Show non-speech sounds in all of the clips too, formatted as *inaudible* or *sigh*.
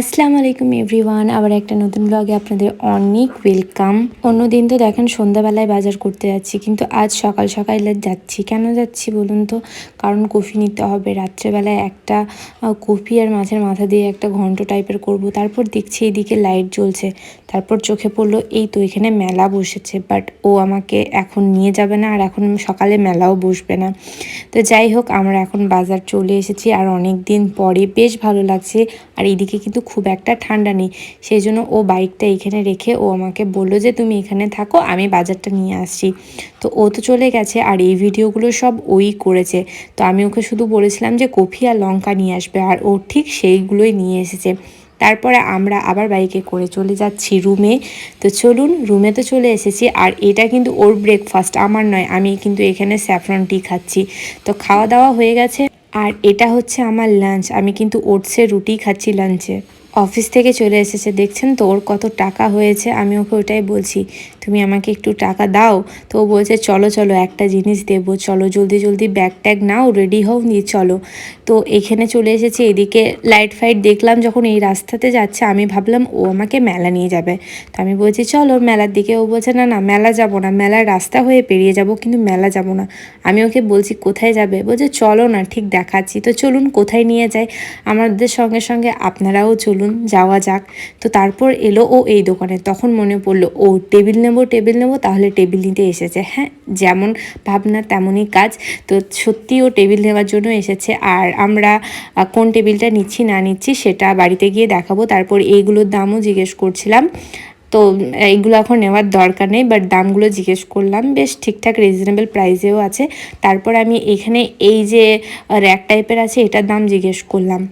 আসসালামু আলাইকুম এভরিওয়ান, আবার একটা নতুন ব্লগে আপনাদের অনেক ওয়েলকাম অন্যদিন তো দেখেন সন্ধ্যাবেলায় বাজার করতে যাচ্ছি, কিন্তু আজ সকাল সকালে যাচ্ছি। কেন যাচ্ছি বলুন তো? কারণ কফি নিতে হবে। রাত্রেবেলায় একটা কফি আর মাছের মাথা দিয়ে একটা ঘন্ট টাইপের করব। তারপর দেখছি এইদিকে লাইট জ্বলছে। তারপর চোখে পড়ল, এই তো এখানে মেলা বসেছে। বাট ও আমাকে এখন নিয়ে যাবে না, আর এখন সকালে মেলাও বসবে না। তো যাই হোক, আমরা এখন বাজার চলে এসেছি, আর অনেক দিন পরে বেশ ভালো লাগছে। আর এইদিকে কিন্তু খুব একটা ঠান্ডা নেই। সেই জন্য ও বাইকটা এখানে রেখে ও আমাকে বলল যে, তুমি এখানে থাকো, আমি বাজারটা নিয়ে আসছি। তো ও তো চলে গেছে আর এই ভিডিওগুলো সব ওই করেছে। তো আমি ওকে শুধু বলেছিলাম যে, কফি আর লঙ্কা নিয়ে আসবে। আর ও ঠিক সেইগুলোই নিয়ে এসেছে। তারপরে আমরা আবার বাইকে করে চলে যাচ্ছি রুমে। তো চলুন, রুমে তো চলে এসেছি আর এটা কিন্তু ওর ব্রেকফাস্ট আমার নয়, আমি কিন্তু এখানে স্যাফরন টি খাচ্ছি। তো খাওয়া দাওয়া হয়ে গেছে আর এটা হচ্ছে আমার লাঞ্চ আমি কিন্তু ওটসের রুটি খাচ্ছি লাঞ্চে অফিস থেকে চলে এসেছে। দেখছেন তো ওর কত টাকা হয়েছে? আমি ওকে ওটাই বলছি। তুমি আমাকে একটু টাকা দাও। তো ও বলছে, চলো চলো, একটা জিনিস দেবো। চলো, জলদি জলদি ব্যাগ ট্যাগ নাও রেডি হও, নিয়ে চলো। তো এখানে চলে এসেছি, এদিকে লাইট ফাইট দেখলাম যখন এই রাস্তাতে যাচ্ছে, আমি ভাবলাম, ও আমাকে মেলা নিয়ে যাবে। তো আমি বলছি, চলো, মেলার দিকে। ও বলছে, না না, মেলা যাব না। মেলার রাস্তা হয়ে পেরিয়ে যাব, কিন্তু মেলা যাব না। আমি ওকে বলছি, কোথায় যাবে? বলছে, চলো না, ঠিক দেখাচ্ছি। তো চলুন, কোথায় নিয়ে যায় আমাদের সঙ্গে সঙ্গে আপনারাও চলুন, যাওয়া যাক। তো তারপর এলো ও এই দোকানে। তখন মনে পড়ল, ও টেবিল নেব টেবিল নেব, তাহলে টেবিল নিতে এসেছে। হ্যাঁ যেমন ভাবনা, তেমনই কাজ। তো সত্যি ও টেবিল নেওয়ার জন্য এসেছে। আর আমরা কোন টেবিলটা নিচ্ছি, না নিচ্ছি, সেটা বাড়িতে গিয়ে দেখাবো। তারপর এইগুলোর দামও জিজ্ঞেস করছিলাম। তো এইগুলো এখন নেওয়ার দরকার নেই বাট দামগুলো জিজ্ঞেস করলাম। বেশ ঠিকঠাক রিজনেবল প্রাইসেও আছে। তারপর আমি এখানে এই যে র্যাক টাইপের আছে, এটার দাম জিজ্ঞেস করলাম।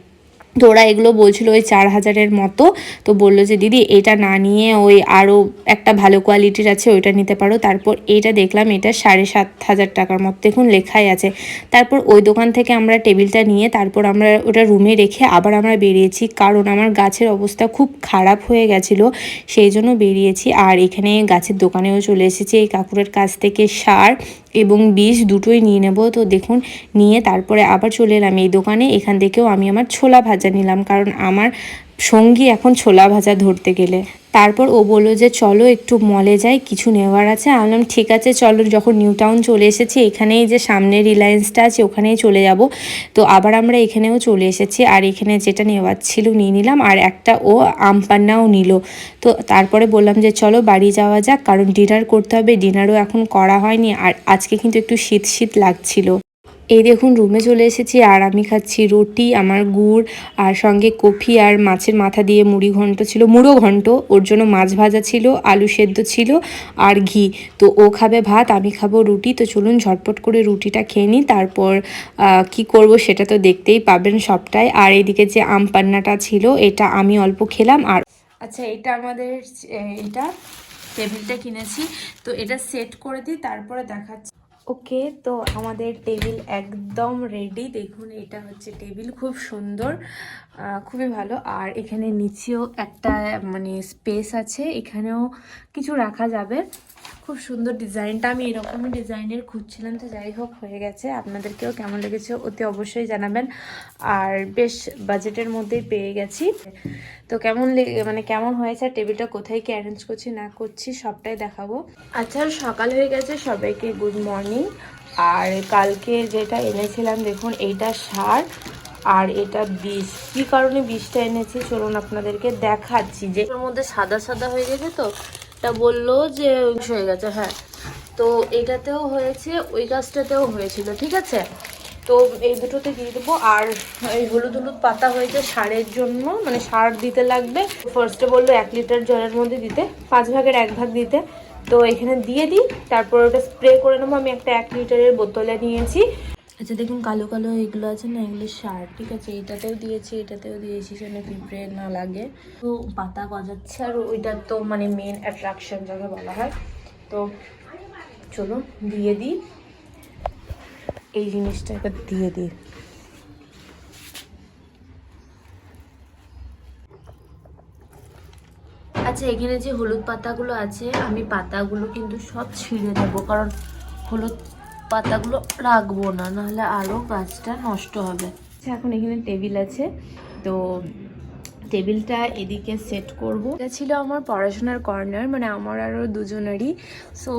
তো ওরা এগুলো বলছিল ওই চার হাজারের মতো। তো বলল যে, দিদি, এটা না নিয়ে ওই আরও একটা ভালো কোয়ালিটির আছে, ওইটা নিতে পারো। তারপর এইটা দেখলাম, এটা সাড়ে সাত হাজার টাকার মতো। দেখুন, লেখাই আছে। তারপর ওই দোকান থেকে আমরা টেবিলটা নিয়ে, তারপর আমরা ওটা রুমে রেখে আবার আমরা বেরিয়েছি। কারণ আমার গাছের অবস্থা খুব খারাপ হয়ে গেছিল, সেই জন্য বেরিয়েছি। আর এখানে গাছের দোকানেও চলে এসেছি। এই কাকুরের কাছ থেকে সার এবং বিষ দুটোই নিয়ে নেব। তো দেখুন, নিয়ে তারপরে আবার চলে এলাম এই দোকানে। এখান থেকেও আমি আমার ছোলা ভাজা নিলাম। কারণ আমার সঙ্গী এখন ছোলা ভাজা ধরতে গেলে। তারপর ও বলল যে, চলো একটু মলে যাই, কিছু নেওয়ার আছে। আমি বললাম, ঠিক আছে, চলো। যখন নিউ টাউন চলে এসেছি, এখানেই যে সামনে রিলায়েন্সটা আছে, ওখানেই চলে যাব। তো আবার আমরা এখানেও চলে এসেছি, আর এখানে যেটা নেওয়ার ছিল নিয়ে নিলাম, আর একটা ও আমপান্নাও নিল। তো তারপরে বললাম যে, চলো, বাড়ি যাওয়া যাক, কারণ ডিনার করতে হবে ডিনারও এখন করা হয়নি, আর আজকে কিন্তু একটু শীত শীত লাগছিল। এই দেখুন রুমে চলে এসেছি। আর আমি খাচ্ছি রুটি, আমার গুড়, আর সঙ্গে কফি আর মাছের মাথা দিয়ে মুড়ি ঘন্ট ছিল, মুড়ো ঘন্ট। ওর জন্য মাছ ভাজা ছিল, আলু সেদ্ধ ছিল আর ঘি। তো ও খাবে ভাত, আমি খাব রুটি। তো চলুন, ঝটপট করে রুটিটা খেয়ে নিই। তারপর কি করব সেটা তো দেখতেই পাবেন সবটাই। আর এদিকে যে আম পান্নাটা ছিল, এটা আমি অল্প খেলাম। আর আচ্ছা এটা আমাদের এটা টেবিলটা কিনেছি। তো এটা সেট করে দিই, তারপরে দেখাচ্ছি। ওকে, তো আমাদের টেবিল একদম রেডি দেখুন, এটা হচ্ছে টেবিল, খুব সুন্দর খুবই ভালো। আর এখানে নিচেও একটা মানে স্পেস আছে। এখানেও কিছু রাখা যাবে। খুব সুন্দর ডিজাইনটা আমি *laughs* এরকমই ডিজাইনের খুঁজছিলাম তো যাই হোক হয়ে গেছে। আপনাদেরকেও কেমন লেগেছে অতি অবশ্যই জানাবেন। আর বেশ বাজেটের মধ্যেই পেয়ে গেছি। তো কেমন লেগে মানে কেমন হয়েছে আর টেবিলটা কোথায় কি অ্যারেঞ্জ করছি না করছি সবটাই দেখাবো। আচ্ছা সকাল হয়ে গেছে সবাইকে গুড মর্নিং আর কালকে যেটা এনেছিলাম দেখুন এইটা সার আর এটা বিষ কি কারণে বিষটা এনেছি চলুন আপনাদেরকে দেখাচ্ছি যে এর মধ্যে সাদা সাদা হয়ে গেছে তো তা বলল যে হয়ে গেছে হ্যাঁ। তো এটাতেও হয়েছে, ওই গাছটাতেও হয়েছিল, ঠিক আছে? তো এই দুটোতে দিয়ে দেবো। আর এই হলুদ হলুদ পাতা হয়েছে সারের জন্য মানে সার দিতে লাগবে। ফার্স্টে বলল এক লিটার জলের মধ্যে দিতে, পাঁচ ভাগের এক ভাগ দিতে। তো এখানে দিয়ে দিই, তারপর ওটা স্প্রে করে নেব। আমি একটা এক লিটারের বোতলে নিয়েছি। আচ্ছা দেখুন, কালো কালো এগুলো আছে না, এগুলো সার ঠিক আছে? এটাতেও দিয়েছি এটাতেও দিয়েছি, যেন পিঁপড়ে না লাগে। তো পাতা গজাচ্ছে, আর ওইটার তো মানে মেন অ্যাট্রাকশন যাকে বলা হয়। তো চলো দিয়ে দিই। এই জিনিসটা এবার দিয়ে দিই। আচ্ছা এখানে যে হলুদ পাতাগুলো আছে, আমি পাতাগুলো কিন্তু সব ছিঁড়ে দেবো কারণ হলুদ পাতাগুলো রাখব না, নাহলে আরও গাছটা নষ্ট হবে। আচ্ছা এখন এখানে টেবিল আছে। তো টেবিলটা এদিকে সেট করব। এটা ছিল আমার পড়াশোনার কর্নার মানে আমার আরও দুজনেরই। সো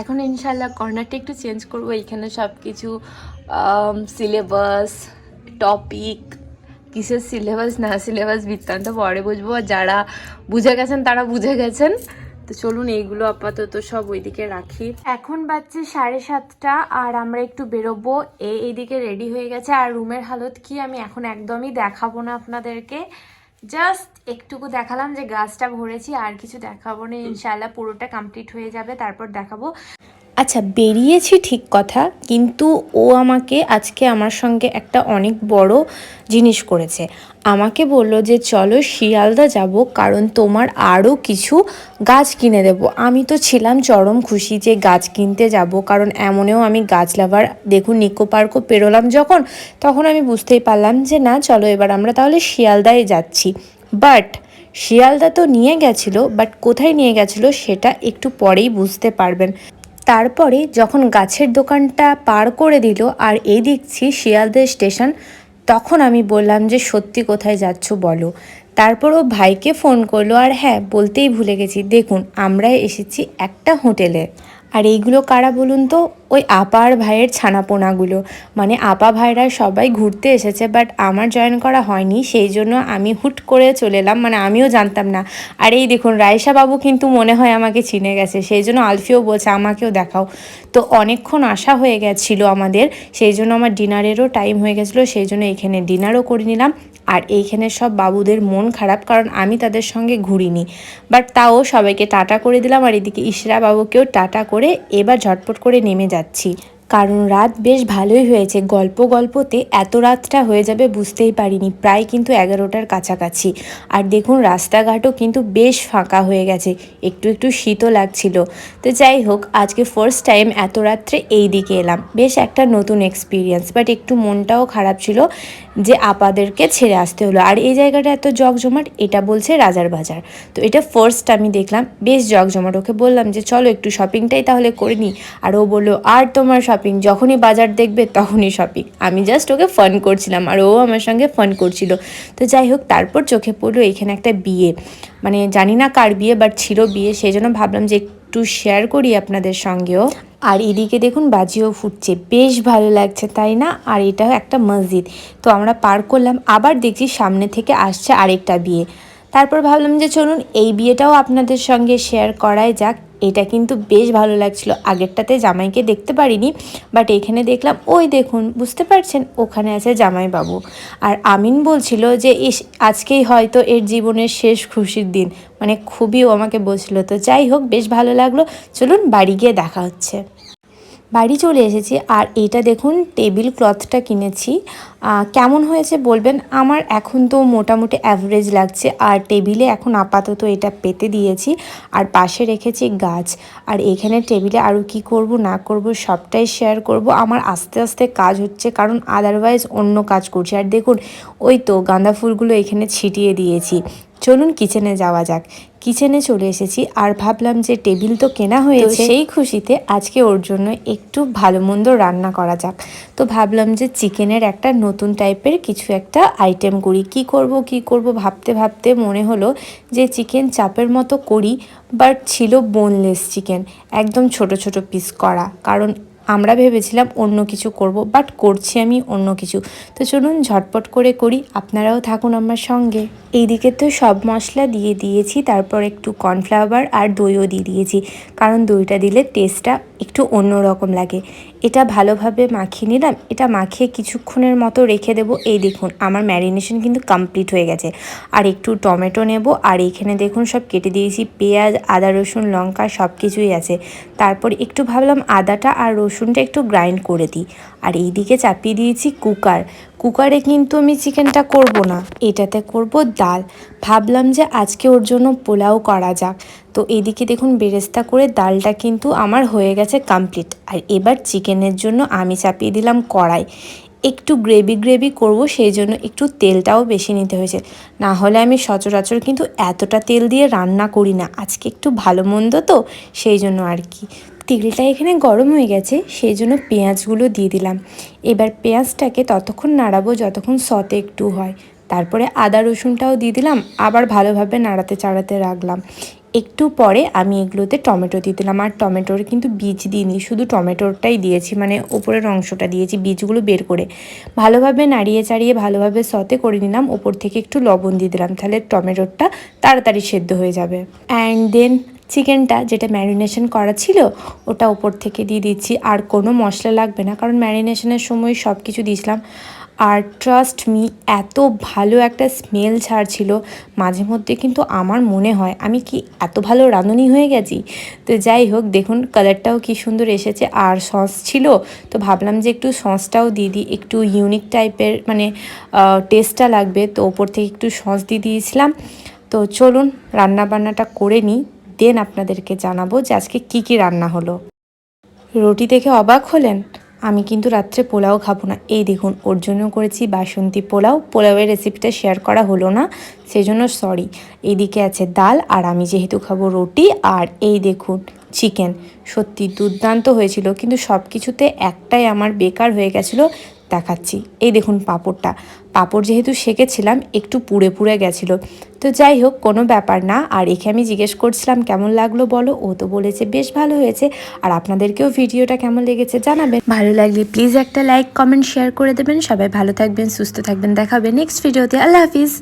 এখন ইনশাল্লাহ কর্নারটা একটু চেঞ্জ করব। এখানে সব কিছু সিলেবাস, টপিক, কিসের সিলেবাস, না সিলেবাস বৃত্তান্ত পরে বুঝব। আর যারা বুঝে গেছেন, তারা বুঝে গেছেন। তো চলুন এইগুলো আপাতত সব ওইদিকে রাখি। এখন বাচ্চা সাড়ে সাতটা আর আমরা একটু বেরোবো। এ এইদিকে রেডি হয়ে গেছে। আর রুমের হালত কি আমি এখন একদমই দেখাবো না আপনাদেরকে। জাস্ট একটুকু দেখালাম যে গাছটা ভরেছি, আর কিছু দেখাবো না। ইনশাল্লাহ পুরোটা কমপ্লিট হয়ে যাবে, তারপর দেখাবো। আচ্ছা বেরিয়েছি ঠিক কথা, কিন্তু ও আমাকে আজকে আমার সঙ্গে একটা অনেক বড় জিনিস করেছে। আমাকে বলল যে, চলো শিয়ালদা যাব, কারণ তোমার আরও কিছু গাছ কিনে দেব। আমি তো ছিলাম চরম খুশি যে গাছ কিনতে যাব, কারণ এমনেও আমি গাছ লাভার। দেখুন, নিকো পার্কও পেরোলাম যখন, তখন আমি বুঝতেই পারলাম যে, না, চলো এবার আমরা তাহলে শিয়ালদায় যাচ্ছি। বাট, শিয়ালদা তো নিয়ে গেছিল, বাট কোথায় নিয়ে গেছিল সেটা একটু পরেই বুঝতে পারবেন। তারপরে যখন গাছের দোকানটা পার করে দিল আর এই দেখছি শিয়ালদের স্টেশন, তখন আমি বললাম যে, সত্যি কোথায় যাচ্ছ বলো? তারপর ও ভাইকে ফোন করল আর হ্যাঁ বলতেই ভুলে গেছি। দেখুন আমরা এসেছি একটা হোটেলে। আর এইগুলো কারা বলুন তো? ওই আপার ভাইয়ের ছানাপোনাগুলো। মানে আপা ভাইরা সবাই ঘুরতে এসেছে বাট আমার জয়েন করা হয়নি, সেই জন্য আমি হুট করে চলে এলাম মানে আমিও জানতাম না। আর এই দেখুন রায়সা বাবু কিন্তু মনে হয় আমাকে চিনে গেছে, সেই জন্য আলফিও বলছে আমাকেও দেখাও। তো অনেকক্ষণ আশা হয়ে গেছিল আমাদের, সেই জন্য আমার ডিনারেরও টাইম হয়ে গেছিল, সেই জন্য এখানে ডিনারও করে নিলাম। আর এইখানে সব বাবুদের মন খারাপ, কারণ আমি তাদের সঙ্গে ঘুরিনি। বাট তাও সবাইকে টাটা করে দিলাম, আর এদিকে ইশরা বাবুকেও টাটা করে এবার ঝটপট করে নেমে যাচ্ছি। যাচ্ছি। কারণ রাত বেশ ভালোই হয়েছে। গল্প গল্পতে এত রাতটা হয়ে যাবে বুঝতেই পারিনি, প্রায় কিন্তু এগারোটার কাছাকাছি। আর দেখুন, রাস্তাঘাটও কিন্তু বেশ ফাঁকা হয়ে গেছে, একটু একটু শীতও লাগছিল। তো যাই হোক, আজকে ফার্স্ট টাইম এত রাত্রে এই দিকে এলাম। বেশ একটা নতুন এক্সপিরিয়েন্স বাট একটু মনটাও খারাপ ছিল যে আপাদেরকে ছেড়ে আসতে হলো। আর এই জায়গাটা এত জকজমাট এটা বলছে রাজার বাজার। তো এটা ফার্স্ট আমি দেখলাম, বেশ জকজমাট ওকে বললাম যে, চলো একটু শপিংটাই তাহলে করে নিই। আর ও বলল, আর তোমার শপিং যখনই বাজার দেখবে তখনই শপিং আমি জাস্ট ওকে ফান করছিলাম আর ও আমার সঙ্গে ফান করছিল। তো যাই হোক, তারপর চোখে পড়ল এখানে একটা বিয়ে। মানে জানি না কার বিয়ে বাট ছিল বিয়ে, সেই জন্য ভাবলাম যে একটু শেয়ার করি আপনাদের সঙ্গেও। আর এদিকে দেখুন, বাজিও ফুটছে। বেশ ভালো লাগছে, তাই না? আর এটাও একটা মসজিদ। তো আমরা পার করলাম, আবার দেখছি সামনে থেকে আসছে আরেকটা বিয়ে। তারপর ভাবলাম যে চলুন, এই বিয়েটাও আপনাদের সঙ্গে শেয়ার করাই যাক। এটা কিন্তু বেশ ভালো লাগছিল। আগেরটাতে জামাইকে দেখতে পারিনি বাট এখানে দেখলাম, ওই দেখুন, বুঝতে পারছেন? ওখানে আছে জামাইবাবু। আর আমিন বলছিল যে এস আজকেই হয়তো এর জীবনের শেষ খুশির দিন। মানে খুবই ও আমাকে বলছিল, তো যাই হোক, বেশ ভালো লাগল। চলুন বাড়ি গিয়ে দেখা হচ্ছে। বাড়ি চলে এসেছি আর এটা দেখুন টেবিল ক্লথটা কিনেছি। কেমন হয়েছে বলবেন? আমার এখন তো মোটামুটি অ্যাভারেজ লাগছে আর টেবিলে এখন আপাতত এটা পেতে দিয়েছি আর পাশে রেখেছি গাছ। আর এখানে টেবিলে আরও কি করব, না করব সবটাই শেয়ার করব। আমার আস্তে আস্তে কাজ হচ্ছে কারণ আদারওয়াইজ অন্য কাজ করছি। আর দেখুন, ওই তো গাঁদা ফুলগুলো এখানে ছিটিয়ে দিয়েছি। চলুন কিচেনে যাওয়া যাক। কিচেনে চলে এসেছি আর ভাবলাম যে টেবিল তো কেনা হয়েছে। সেই খুশিতে আজকে ওর জন্য একটু ভালো মন্দ রান্না করা যাক। তো ভাবলাম যে চিকেনের একটা নতুন টাইপের কিছু একটা আইটেম করি। কি করব কি করব ভাবতে ভাবতে মনে হলো যে চিকেন চাপের মতো করি বাট ছিল বোনলেস চিকেন একদম ছোট ছোট পিস করা। কারণ আমরা ভেবেছিলাম অন্য কিছু করব বাট করছি আমি অন্য কিছু। তো চলুন ঝটপট করে করি, আপনারাও থাকুন আমার সঙ্গে। এইদিকে তো সব মশলা দিয়ে দিয়েছি, তারপর একটু কর্নফ্লাওয়ার আর দইও দিয়ে দিয়েছি, কারণ দইটা দিলে টেস্টটা একটু অন্য রকম লাগে। এটা ভালোভাবে মাখিয়ে নিলাম, এটা মাখিয়ে কিছুক্ষণের মতো রেখে দেবো। এই দেখুন, আমার ম্যারিনেশন কিন্তু কমপ্লিট হয়ে গেছে। আর একটু টমেটো নেব, আর এইখানে দেখুন সব কেটে দিয়েছি, পেঁয়াজ, আদা, রসুন, লঙ্কা সব কিছুই আছে। তারপর একটু ভাবলাম আদাটা আর রসুনটা একটু গ্রাইন্ড করে দিই। আর এইদিকে চাপিয়ে দিয়েছি কুকার কুকারে কিন্তু আমি চিকেনটা করব না। এটাতে করব ডাল। ভাবলাম যে আজকে ওর জন্য পোলাও করা যাক। তো এদিকে দেখুন বেরেস্তা করে ডালটা কিন্তু আমার হয়ে গেছে কমপ্লিট আর এবার চিকেনের জন্য আমি চাপিয়ে দিলাম কড়াই। একটু গ্রেভি গ্রেভি করব, সেই জন্য একটু তেলটাও বেশি নিতে হয়েছে। না হলে আমি সচরাচর কিন্তু এতটা তেল দিয়ে রান্না করি না। আজকে একটু ভালো মন্দ তো, সেই জন্য আর কি। তেলটা এখানে গরম হয়ে গেছে, সেই জন্য পেঁয়াজগুলো দিয়ে দিলাম। এবার পেঁয়াজটাকে ততক্ষণ নাড়াবো যতক্ষণ সতে একটু হয়। তারপরে আদা রসুনটাও দিয়ে দিলাম, আবার ভালোভাবে নাড়াতে চাড়াতে রাখলাম। একটু পরে আমি এগুলোতে টমেটো দিয়ে দিলাম। আর টমেটোর কিন্তু বীজ দিইনি, শুধু টমেটোরটাই দিয়েছি মানে ওপরের অংশটা দিয়েছি বীজগুলো বের করে। ভালোভাবে নাড়িয়ে চাড়িয়ে ভালোভাবে সতে করে নিলাম, ওপর থেকে একটু লবণ দিয়ে দিলাম, তাহলে টমেটোরটা তাড়াতাড়ি সেদ্ধ হয়ে যাবে। অ্যান্ড দেন চিকেনটা যেটা ম্যারিনেশন করা ছিল, ওটা ওপর থেকে দিয়ে দিচ্ছি। আর কোনো মশলা লাগবে না, কারণ ম্যারিনেশনের সময় সব কিছু দিয়েছিলাম। আর ট্রাস্ট মি এত ভালো একটা স্মেল ছাড়ছিল। মাঝে মধ্যে কিন্তু আমার মনে হয় আমি কি এত ভালো রাঁধুনি হয়ে গেছি? তো যাই হোক, দেখুন কালারটাও কি সুন্দর এসেছে। আর সস ছিল, তো ভাবলাম যে একটু সসটাও দিয়ে দিই। একটু ইউনিক টাইপের মানে টেস্টটা লাগবে, তো ওপর থেকে একটু সস দিয়ে দিয়েছিলাম। তো চলুন রান্না বান্নাটা করে নিই। দেন আপনাদেরকে জানাব যে আজকে কি কি রান্না হলো। রুটি দেখে অবাক হলেন? আমি কিন্তু রাত্রে পোলাও খাব না। এই দেখুন, ওর জন্য করেছি বাসন্তী পোলাও। পোলাওয়ের রেসিপিটা শেয়ার করা হলো না সেই জন্য সরি এদিকে আছে ডাল, আর আমি যেহেতু খাব রুটি, আর এই দেখুন চিকেন সত্যি দুর্দান্ত হয়েছিল, কিন্তু সব কিছুতে একটাই আমার বেকার হয়ে গেছিল দেখাচ্ছি। এই দেখুন পাঁপড়টা। পাঁপড় যেহেতু সেকেছিলাম, একটু পুড়ে পুড়ে গেছিল। তো যাই হোক, কোনো ব্যাপার না। আর একে আমি জিজ্ঞেস করছিলাম, কেমন লাগল বলো? ও তো বলেছে, বেশ ভালো হয়েছে। আর আপনাদেরকেও ভিডিওটা কেমন লেগেছে জানাবেন। ভালো লাগলে প্লিজ একটা লাইক কমেন্ট শেয়ার করে দেবেন। সবাই ভালো থাকবেন, সুস্থ থাকবেন। দেখাবে নেক্সট ভিডিওতে আল্লাহ হাফিজ।